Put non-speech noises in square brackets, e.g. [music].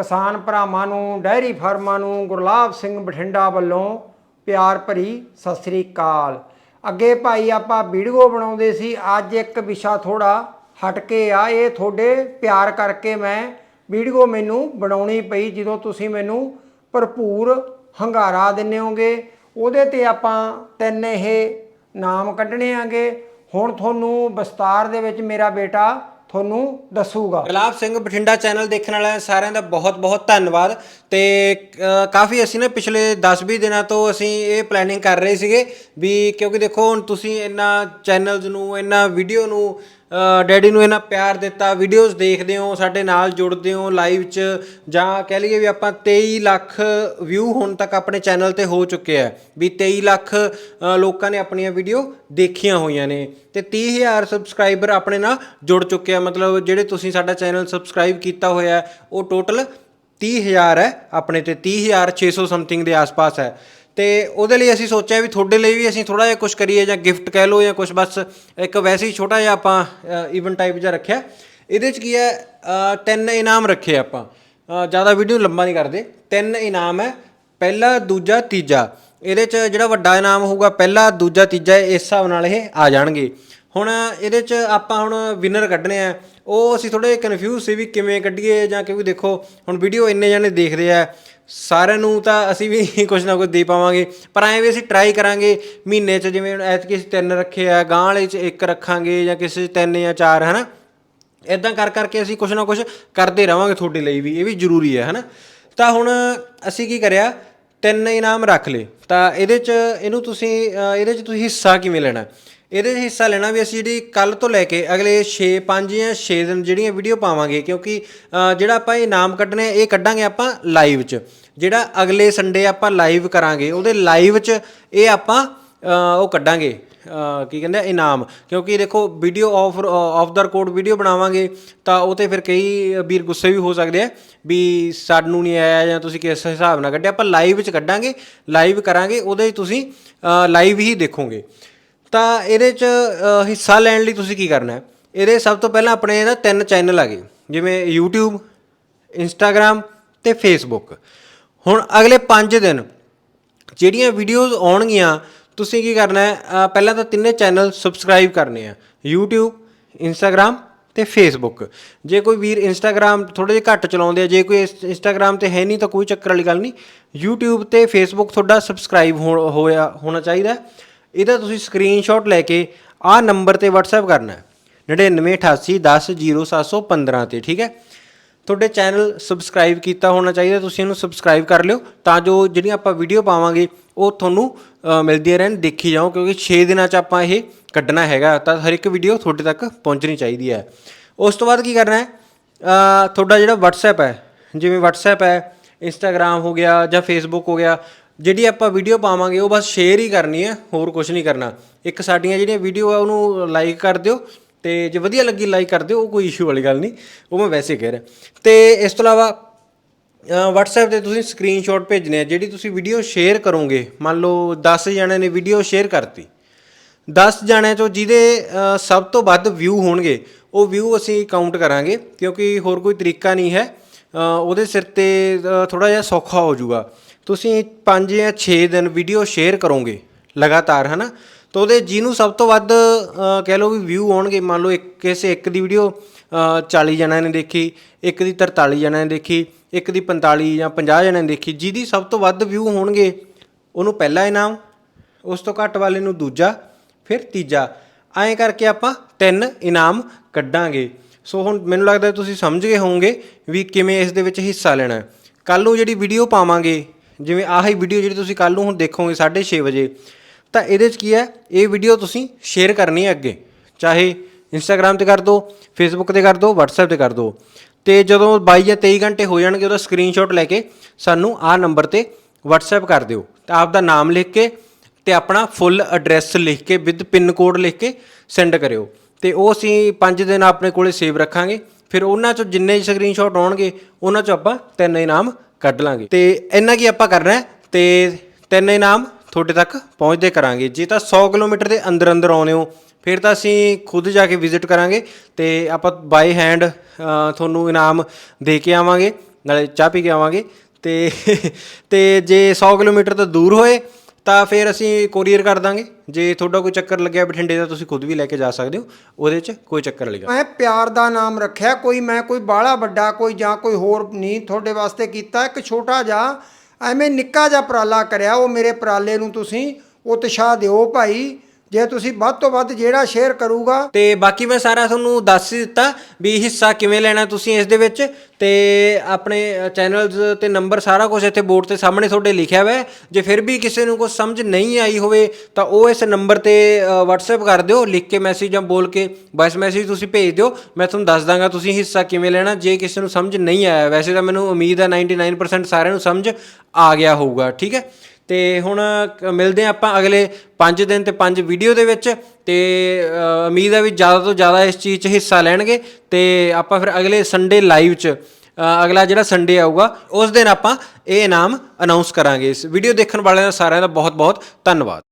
ਕਿਸਾਨ ਭਰਾਵਾਂ ਨੂੰ ਡੈਰੀ ਫਾਰਮਾਂ ਨੂੰ ਗੁਰਲਾਬ ਸਿੰਘ ਬਠਿੰਡਾ ਵੱਲੋਂ ਪਿਆਰ ਭਰੀ ਸਤਿ ਸ੍ਰੀ ਅਕਾਲ। ਅੱਗੇ ਭਾਈ ਆਪਾਂ ਵੀਡੀਓ ਬਣਾਉਂਦੇ ਸੀ, ਅੱਜ ਇੱਕ ਵਿਸ਼ਾ ਥੋੜਾ ਹਟ ਕੇ ਆ, ਇਹ ਤੁਹਾਡੇ ਪਿਆਰ ਕਰਕੇ ਮੈਂ ਵੀਡੀਓ ਮੈਨੂੰ ਬਣਾਉਣੀ ਪਈ, ਜਦੋਂ ਤੁਸੀਂ ਮੈਨੂੰ ਭਰਪੂਰ ਹੰਗਾਰਾ ਦਿੰਦੇ ਹੋਗੇ। ਉਹਦੇ ਤੇ ਆਪਾਂ ਤਿੰਨ ਇਹ ਨਾਮ ਕੱਢਣੇ ਆਂਗੇ। ਹੁਣ ਤੁਹਾਨੂੰ ਵਿਸਤਾਰ ਦੇ ਵਿੱਚ ਮੇਰਾ ਬੇਟਾ ਤੁਹਾਨੂੰ ਦੱਸੂਗਾ। ਗੁਲਾਬ ਸਿੰਘ ਬਠਿੰਡਾ ਚੈਨਲ ਦੇਖਣ ਵਾਲਿਆਂ ਸਾਰਿਆਂ ਦਾ ਬਹੁਤ-ਬਹੁਤ ਧੰਨਵਾਦ। ਤੇ ਅ, ਕਾਫੀ ਅਸੀਂ ਨਾ ਪਿਛਲੇ 10-20 ਦਿਨਾਂ ਤੋਂ ਅਸੀਂ ਇਹ ਪਲੈਨਿੰਗ ਕਰ ਰਹੇ ਸੀਗੇ ਵੀ ਕਿਉਂਕਿ ਦੇਖੋ ਹੁਣ ਤੁਸੀਂ ਇਹਨਾਂ ਚੈਨਲਸ ਨੂੰ ਇਹਨਾਂ ਵੀਡੀਓ ਨੂੰ ਡੈਡੀ ਨੂੰ ਇਹਨਾਂ ਪਿਆਰ ਦਿੱਤਾ ਵੀਡੀਓਜ਼ ਦੇਖਦੇ ਹੋ, ਸਾਡੇ ਨਾਲ ਜੁੜਦੇ ਹੋ ਲਾਈਵ 'ਚ, ਜਾਂ ਕਹਿ ਲਈਏ ਵੀ ਆਪਾਂ 23 ਲੱਖ ਵਿਊ ਹੁਣ ਤੱਕ ਆਪਣੇ ਚੈਨਲ ਤੇ ਹੋ ਚੁੱਕੇ ਆ, ਵੀ 23 ਲੱਖ ਲੋਕਾਂ ਨੇ ਆਪਣੀਆਂ ਵੀਡੀਓ ਦੇਖੀਆਂ ਹੋਈਆਂ ਨੇ। ਤੇ 30000 ਸਬਸਕ੍ਰਾਈਬਰ ਆਪਣੇ ਨਾਲ ਜੁੜ ਚੁੱਕੇ ਆ, ਮਤਲਬ ਜਿਹੜੇ ਤੁਸੀਂ ਸਾਡਾ ਚੈਨਲ ਸਬਸਕ੍ਰਾਈਬ ਕੀਤਾ ਹੋਇਆ, ਉਹ ਟੋਟਲ 30000 ਹੈ ਆਪਣੇ ਤੇ 30600 ਸਮਥਿੰਗ ਦੇ ਆਸ-ਪਾਸ ਹੈ। ਤੇ ਉਹਦੇ ਲਈ ਅਸੀਂ ਸੋਚਿਆ ਵੀ ਤੁਹਾਡੇ ਲਈ ਵੀ ਅਸੀਂ ਥੋੜਾ ਜਿਹਾ ਕੁਝ ਕਰੀਏ ਜਾਂ ਗਿਫਟ ਕਹਿ ਲਓ ਜਾਂ ਕੁਝ ਬਸ ਇੱਕ ਵੈਸੇ ਹੀ ਛੋਟਾ ਜਿਹਾ ਆਪਾਂ ਇਵੈਂਟ ਟਾਈਪ ਜਿਹਾ ਰੱਖਿਆ। ਇਹਦੇ 'ਚ ਕੀ ਹੈ ਅ, ਤਿੰਨ ਇਨਾਮ ਰੱਖੇ ਆਪਾਂ। ਜ਼ਿਆਦਾ ਵੀਡੀਓ ਲੰਬਾ ਨਹੀਂ ਕਰਦੇ। ਤਿੰਨ ਇਨਾਮ ਹੈ ਪਹਿਲਾ ਦੂਜਾ ਤੀਜਾ। ਇਹਦੇ 'ਚ ਜਿਹੜਾ ਵੱਡਾ ਇਨਾਮ ਹੋਊਗਾ ਪਹਿਲਾ ਦੂਜਾ ਤੀਜਾ ਇਸ ਹਿਸਾਬ ਨਾਲ ਇਹ ਆ ਜਾਣਗੇ। ਹੁਣ ਇਹਦੇ 'ਚ ਆਪਾਂ ਹੁਣ ਵਿਨਰ ਕੱਢਣੇ ਆ। ਉਹ ਅਸੀਂ ਥੋੜੇ ਕਨਫਿਊਜ਼ ਸੀ ਵੀ ਕਿਵੇਂ ਕੱਢੀਏ ਜਾਂ ਕਿਉਂਕਿ ਦੇਖੋ ਹੁਣ ਵੀਡੀਓ ਇੰਨੇ ਜਣੇ ਦੇਖਦੇ ਆ। ਸਾਰਿਆਂ ਨੂੰ ਤਾਂ ਅਸੀਂ ਵੀ [laughs] ਕੁਝ ਨਾ ਕੁਝ ਦੇ ਪਾਵਾਂਗੇ, ਪਰ ਐਂ ਵੀ ਅਸੀਂ ਟਰਾਈ ਕਰਾਂਗੇ, ਮਹੀਨੇ 'ਚ ਜਿਵੇਂ ਹੁਣ ਐਤਕੀ ਅਸੀਂ ਤਿੰਨ ਰੱਖੇ ਆ ਗਾਂ ਵਾਲੇ 'ਚ ਇੱਕ ਰੱਖਾਂਗੇ ਜਾਂ ਕਿਸੇ 'ਚ ਤਿੰਨ ਜਾਂ ਚਾਰ, ਹਨਾ? ਇਦਾਂ ਕਰ ਕਰਕੇ ਅਸੀਂ ਕੁਝ ਨਾ ਕੁਝ ਕਰਦੇ ਰਵਾਂਗੇ ਤੁਹਾਡੇ ਲਈ ਵੀ, ਇਹ ਵੀ ਜ਼ਰੂਰੀ ਹੈ, ਹਨਾ? ਤਾਂ ਹੁਣ ਅਸੀਂ ਕੀ ਕਰਿਆ, ਤਿੰਨ ਇਨਾਮ ਰੱਖ ਲਏ, ਤਾਂ ਇਹਦੇ 'ਚ ਇਹਨੂੰ ਤੁਸੀਂ ਇਹਦੇ 'ਚ ਤੁਸੀਂ ਹਿੱਸਾ ਕਿਵੇਂ ਲੈਣਾ? ਇਹਦੇ 'ਚ ਹਿੱਸਾ ਲੈਣਾ ਵੀ ਅਸੀਂ ਜਿਹੜੀ ਕੱਲ ਤੋਂ ਲੈ ਕੇ ਅਗਲੇ 6 5 ਜਾਂ 6 ਦਿਨ ਜਿਹੜੀਆਂ ਵੀਡੀਓ ਪਾਵਾਂਗੇ, ਕਿਉਂਕਿ ਜਿਹੜਾ ਆਪਾਂ ਇਨਾਮ ਕੱਢਣੇ, ਇਹ ਕੱਢਾਂਗੇ ਆਪਾਂ ਲਾਈਵ 'ਚ। ਜਿਹੜਾ ਅਗਲੇ ਸੰਡੇ ਆਪਾਂ ਲਾਈਵ ਕਰਾਂਗੇ, ਉਹਦੇ ਲਾਈਵ 'ਚ ਇਹ ਆਪਾਂ ਉਹ ਕੱਢਾਂਗੇ। ਕੀ ਕਹਿੰਦੇ ਇਨਾਮ। ਕਿਉਂਕਿ ਦੇਖੋ ਵੀਡੀਓ ਆਫ ਆਫ ਦਾ ਰਿਕਾਰਡ ਵੀਡੀਓ ਬਣਾਵਾਂਗੇ, ਤਾਂ ਉਹ ਤੇ ਫਿਰ ਕਈ ਵੀਰ ਗੁੱਸੇ ਵੀ ਹੋ ਸਕਦੇ ਆ, ਵੀ ਸਾਨੂੰ ਨਹੀਂ ਆਇਆ ਜਾਂ ਤੁਸੀਂ ਕਿਸ ਹਿਸਾਬ ਨਾਲ ਕੱਢਿਆ, ਆਪਾਂ ਲਾਈਵ ਵਿੱਚ ਕੱਢਾਂਗੇ ਲਾਈਵ ਕਰਾਂਗੇ, ਉਹਦੇ 'ਚ ਤੁਸੀਂ ਲਾਈਵ ਹੀ ਦੇਖੋਗੇ। ਤਾਂ ਇਹਦੇ 'ਚ ਹਿੱਸਾ ਲੈਣ ਲਈ ਤੁਸੀਂ ਕੀ ਕਰਨਾ ਹੈ? ਇਹਦੇ ਸਭ ਤੋਂ ਪਹਿਲਾਂ ਆਪਣੇ ਇਹਦਾ ਤਿੰਨ ਚੈਨਲ ਆ ਗਏ। ਜਿਵੇਂ YouTube, Instagram ਤੇ Facebook ਹੁਣ ਅਗਲੇ 5 ਦਿਨ ਜਿਹੜੀਆਂ ਵੀਡੀਓਜ਼ ਆਉਣਗੀਆਂ, ਤੁਸੀਂ ਕੀ ਕਰਨਾ ਹੈ? ਪਹਿਲਾਂ ਤਾਂ ਤਿੰਨੇ ਚੈਨਲ ਸਬਸਕ੍ਰਾਈਬ ਕਰਨੇ ਆ। YouTube, Instagram ਤੇ Facebook ਜੇ ਕੋਈ ਵੀਰ Instagram ਥੋੜੇ ਜਿਹਾ ਘੱਟ ਚਲਾਉਂਦੇ ਆ, ਜੇ ਕੋਈ ਇਸ- Instagram ਤੇ ਹੈ ਨਹੀਂ ਤਾਂ ਕੋਈ ਚੱਕਰ ਵਾਲੀ ਗੱਲ ਨਹੀਂ। YouTube ਤੇ Facebook ਤੁਹਾਡਾ ਸਬਸਕ੍ਰਾਈਬ ਹੋਇਆ, ਹੋਣਾ ਚਾਹੀਦਾ ਇਹਦਾ ਤੁਸੀਂ ਸਕਰੀਨਸ਼ਾਟ ਲੈ ਕੇ ਆਹ ਨੰਬਰ ਤੇ WhatsApp ਕਰਨਾ ਹੈ। 9988100715 ਤੇ, ਠੀਕ ਹੈ? ਤੁਹਾਡੇ ਚੈਨਲ ਸਬਸਕ੍ਰਾਈਬ ਕੀਤਾ ਹੋਣਾ ਚਾਹੀਦਾ, ਤੁਸੀਂ ਇਹਨੂੰ ਸਬਸਕ੍ਰਾਈਬ ਕਰ ਲਿਓ ਤਾਂ ਜੋ ਜਿਹੜੀਆਂ ਆਪਾਂ ਵੀਡੀਓ ਪਾਵਾਂਗੇ, ਉਹ ਤੁਹਾਨੂੰ ਮਿਲਦੀਆਂ ਰਹਿਣ, ਦੇਖੀ ਜਾਓ, ਕਿਉਂਕਿ 6 ਦਿਨਾਂ 'ਚ ਆਪਾਂ ਇਹ ਕੱਢਣਾ ਹੈਗਾ, ਤਾਂ ਹਰ ਇੱਕ ਵੀਡੀਓ ਤੁਹਾਡੇ ਤੱਕ ਪਹੁੰਚਣੀ ਚਾਹੀਦੀ ਹੈ। ਉਸ ਤੋਂ ਬਾਅਦ ਕੀ ਕਰਨਾ ਹੈ? ਤੁਹਾਡਾ ਜਿਹੜਾ WhatsApp ਹੈ, ਜਿਵੇਂ WhatsApp ਹੈ, Instagram ਹੋ ਗਿਆ ਜਾਂ Facebook ਹੋ ਗਿਆ ਜਿਹੜੀ ਆਪਾਂ ਵੀਡੀਓ ਪਾਵਾਂਗੇ ਉਹ ਬਸ ਸ਼ੇਅਰ ਹੀ ਕਰਨੀ ਹੈ ਹੋਰ ਕੁਝ ਨਹੀਂ ਕਰਨਾ। ਇੱਕ ਸਾਡੀਆਂ ਜਿਹੜੀਆਂ ਵੀਡੀਓ ਆ ਉਹਨੂੰ ਲਾਈਕ ਕਰ ਦਿਓ ਤੇ ਜੇ ਵਧੀਆ ਲੱਗੀ ਲਾਈਕ ਕਰ ਦਿਓ ਉਹ ਕੋਈ ਇਸ਼ੂ ਵਾਲੀ ਗੱਲ ਨਹੀਂ ਉਹ ਮੈਂ ਵੈਸੇ ਕਹਿ ਰਿਹਾ। ਤੇ ਇਸ ਤੋਂ ਇਲਾਵਾ ਅ, WhatsApp ਤੇ ਤੁਸੀਂ ਸਕਰੀਨਸ਼ਾਟ ਭੇਜਨੇ ਆ ਜਿਹੜੀ ਤੁਸੀਂ ਵੀਡੀਓ ਸ਼ੇਅਰ ਕਰੋਗੇ ਮੰਨ ਲਓ 10 ਜਣਿਆਂ ਨੇ ਵੀਡੀਓ ਸ਼ੇਅਰ ਕਰਤੀ। 10 ਜਣਿਆਂ ਚੋਂ ਜਿਹਦੇ ਸਭ ਤੋਂ ਵੱਧ ਵਿਊ ਹੋਣਗੇ ਉਹ ਵਿਊ ਅਸੀਂ ਕਾਊਂਟ ਕਰਾਂਗੇ ਕਿਉਂਕਿ ਹੋਰ ਕੋਈ ਤਰੀਕਾ ਨਹੀਂ ਹੈ। ਉਹਦੇ ਸਿਰ ਤੇ ਥੋੜਾ ਜਿਹਾ ਸੌਖਾ ਹੋ ਜਾਊਗਾ। ਤੁਸੀਂ 5 ਜਾਂ 6 ਦਿਨ ਵੀਡੀਓ ਸ਼ੇਅਰ ਕਰੋਗੇ, ਲਗਾਤਾਰ, ਹਨਾ? ਤਾਂ ਉਹਦੇ ਜਿਹਨੂੰ ਸਭ ਤੋਂ ਵੱਧ ਕਹਿ ਲਓ ਵੀ ਵਿਊ ਆਉਣਗੇ, ਮੰਨ ਲਓ ਇੱਕ, ਕਿਸੇ ਇੱਕ ਦੀ ਵੀਡੀਓ 40 ਜਣਿਆਂ ਨੇ ਦੇਖੀ, ਇੱਕ ਦੀ 43 ਜਣਿਆਂ ਨੇ ਦੇਖੀ, ਇੱਕ ਦੀ 45 ਜਾਂ 50 ਜਣਿਆਂ ਨੇ ਦੇਖੀ, ਜਿਹਦੀ ਸਭ ਤੋਂ ਵੱਧ ਵਿਊ ਹੋਣਗੇ, ਉਹਨੂੰ ਪਹਿਲਾ ਇਨਾਮ, ਉਸ ਤੋਂ ਘੱਟ ਵਾਲੇ ਨੂੰ ਦੂਜਾ, ਫਿਰ ਤੀਜਾ। ਐਂ ਕਰਕੇ ਆਪਾਂ ਤਿੰਨ ਇਨਾਮ ਕੱਢਾਂਗੇ। ਸੋ ਹੁਣ ਮੈਨੂੰ ਲੱਗਦਾ ਤੁਸੀਂ ਸਮਝ ਗਏ ਹੋਵੋਗੇ ਵੀ ਕਿਵੇਂ ਇਸ ਦੇ ਵਿੱਚ ਹਿੱਸਾ ਲੈਣਾ ਹੈ। ਕੱਲ ਨੂੰ ਜਿਹੜੀ ਵੀਡੀਓ ਪਾਵਾਂਗੇ ਜਿਵੇਂ ਆਹੀ ਵੀਡੀਓ ਜਿਹੜੀ ਤੁਸੀਂ ਕੱਲ ਨੂੰ ਹੁਣ ਦੇਖੋਗੇ 6:30 ਵਜੇ, ਤਾਂ ਇਹਦੇ 'ਚ ਕੀ ਹੈ? ਇਹ ਵੀਡੀਓ ਤੁਸੀਂ ਸ਼ੇਅਰ ਕਰਨੀ ਹੈ ਅੱਗੇ। ਚਾਹੇ ਇੰਸਟਾਗ੍ਰam ਤੇ ਕਰ ਦਿਓ ਫੇਸਬੁੱਕ ਤੇ ਕਰ ਦਿਓ WhatsApp ਤੇ ਕਰ ਦਿਓ ਤੇ ਜਦੋਂ 22 ਜਾਂ 23 ਘੰਟੇ ਹੋ ਜਾਣਗੇ, ਉਹਦਾ ਸਕਰੀਨਸ਼ਾਟ ਲੈ ਕੇ ਸਾਨੂੰ ਆਹ ਨੰਬਰ ਤੇ WhatsApp ਕਰ ਦਿਓ। ਤਾਂ ਆਪ ਦਾ ਨਾਮ ਲਿਖ ਕੇ ਤੇ ਆਪਣਾ ਫੁੱਲ ਐਡਰੈਸ ਲਿਖ ਕੇ ਵਿਦ ਪਿੰਨ ਕੋਡ ਲਿਖ ਕੇ ਸੈਂਡ ਕਰਿਓ। ਤੇ ਉਹ ਅਸੀਂ 5 ਦਿਨ ਆਪਣੇ ਕੋਲੇ ਸੇਵ ਰੱਖਾਂਗੇ। ਫਿਰ ਉਹਨਾਂ ਚੋਂ ਜਿੰਨੇ ਸਕਰੀਨਸ਼ਾਟ ਆਉਣਗੇ, ਉਹਨਾਂ ਚੋਂ ਆਪਾਂ ਤਿੰਨ ਇਨਾਮ ਕੱਢ ਲਾਂਗੇ। ਤੇ ਇੰਨਾ ਕੀ ਆਪਾਂ ਕਰਨਾ ਹੈ? ਤੇ ਤਿੰਨ ਇਨਾਮ ਤੁਹਾਡੇ ਤੱਕ ਪਹੁੰਚਦੇ ਕਰਾਂਗੇ। ਜੇ ਤਾਂ 100 ਕਿਲੋਮੀਟਰ ਦੇ ਅੰਦਰ ਅੰਦਰ ਆਉਨੇ ਹੋ, ਫਿਰ ਤਾਂ ਅਸੀਂ ਖੁਦ ਜਾ ਕੇ ਵਿਜ਼ਿਟ ਕਰਾਂਗੇ ਤੇ ਆਪਾਂ ਬਾਈ ਹੈਂਡ ਤੁਹਾਨੂੰ ਇਨਾਮ ਦੇ ਕੇ ਆਵਾਂਗੇ, ਨਾਲੇ ਚਾਹ ਪੀ ਕੇ ਆਵਾਂਗੇ। ਤੇ [laughs] ਤੇ ਜੇ 100 ਕਿਲੋਮੀਟਰ ਤੋਂ ਦੂਰ ਹੋਏ ਤਾਂ ਫਿਰ ਅਸੀਂ ਕੋਰੀਅਰ ਕਰ ਦਾਂਗੇ। ਜੇ ਤੁਹਾਡਾ ਕੋਈ ਚੱਕਰ ਲੱਗਿਆ ਬਠਿੰਡੇ ਦਾ, ਤੁਸੀਂ ਖੁਦ ਵੀ ਲੈ ਕੇ ਜਾ ਸਕਦੇ ਹੋ। ਉਹਦੇ 'ਚ ਕੋਈ ਚੱਕਰ ਵਾਲੀ ਗੱਲ ਮੈਂ ਪਿਆਰ ਦਾ ਨਾਮ ਰੱਖਿਆ, ਕੋਈ ਮੈਂ ਕੋਈ ਬਾਹਲਾ ਵੱਡਾ ਕੋਈ ਜਾਂ ਕੋਈ ਹੋਰ ਨਹੀਂ ਤੁਹਾਡੇ ਵਾਸਤੇ ਕੀਤਾ। ਇੱਕ ਛੋਟਾ ਜਿਹਾ, ਐਵੇਂ ਨਿੱਕਾ ਜਿਹਾ ਉਪਰਾਲਾ ਕਰਿਆ, ਉਹ ਮੇਰੇ ਉਪਰਾਲੇ ਨੂੰ ਤੁਸੀਂ ਉਤਸ਼ਾਹ ਦਿਓ ਭਾਈ। ਜੇ ਤੁਸੀਂ ਵੱਧ ਤੋਂ ਵੱਧ ਜਿਹੜਾ ਸ਼ੇਅਰ ਕਰੂਗਾ ਤੇ ਬਾਕੀ ਮੈਂ ਸਾਰਾ ਤੁਹਾਨੂੰ ਦੱਸ ਹੀ ਦਿੱਤਾ ਵੀ ਹਿੱਸਾ ਕਿਵੇਂ ਲੈਣਾ ਤੁਸੀਂ ਇਸ ਦੇ ਵਿੱਚ। ਤੇ ਆਪਣੇ ਚੈਨਲਸ ਤੇ ਨੰਬਰ ਸਾਰਾ ਕੁਝ ਇੱਥੇ ਬੋਰਡ ਤੇ ਸਾਹਮਣੇ ਤੁਹਾਡੇ ਲਿਖਿਆ ਹੋਇਆ ਹੈ। ਜੇ ਫਿਰ ਵੀ ਕਿਸੇ ਨੂੰ ਕੁਝ ਸਮਝ ਨਹੀਂ ਆਈ ਹੋਵੇ ਤਾਂ ਉਹ ਇਸ ਨੰਬਰ ਤੇ ਅ, WhatsApp ਕਰ ਦਿਓ ਲਿਖ ਕੇ ਮੈਸੇਜ ਜਾਂ ਬੋਲ ਕੇ ਵਾਇਸ ਮੈਸੇਜ ਤੁਸੀਂ ਭੇਜ ਦਿਓ। ਮੈਂ ਤੁਹਾਨੂੰ ਦੱਸ ਦਾਂਗਾ ਤੁਸੀਂ ਹਿੱਸਾ ਕਿਵੇਂ ਲੈਣਾ ਜੇ ਕਿਸੇ ਨੂੰ ਸਮਝ ਨਹੀਂ ਆਇਆ। ਵੈਸੇ ਤਾਂ ਮੈਨੂੰ ਉਮੀਦ ਹੈ 99% ਸਾਰਿਆਂ ਨੂੰ ਸਮਝ ਆ ਗਿਆ ਹੋਊਗਾ ਠੀਕ ਹੈ? ਤੇ ਹੁਣ ਮਿਲਦੇ ਹਾਂ ਆਪਾਂ ਅਗਲੇ 5 ਦਿਨ ਤੇ 5 ਵੀਡੀਓ ਦੇ ਵਿੱਚ ਤੇ ਉਮੀਦ ਹੈ ਵੀ ਜ਼ਿਆਦਾ ਤੋਂ ਜ਼ਿਆਦਾ ਇਸ ਚੀਜ਼ 'ਚ ਹਿੱਸਾ ਲੈਣਗੇ ਤੇ ਆਪਾਂ ਫਿਰ ਅਗਲੇ ਸੰਡੇ ਲਾਈਵ 'ਚ ਅਗਲਾ ਜਿਹੜਾ ਸੰਡੇ ਆਊਗਾ, ਉਸ ਦਿਨ ਆਪਾਂ ਇਹ ਇਨਾਮ ਅਨਾਉਂਸ ਕਰਾਂਗੇ। ਇਸ ਵੀਡੀਓ ਦੇਖਣ ਵਾਲਿਆਂ ਦਾ ਸਾਰਿਆਂ ਦਾ ਬਹੁਤ ਬਹੁਤ ਧੰਨਵਾਦ।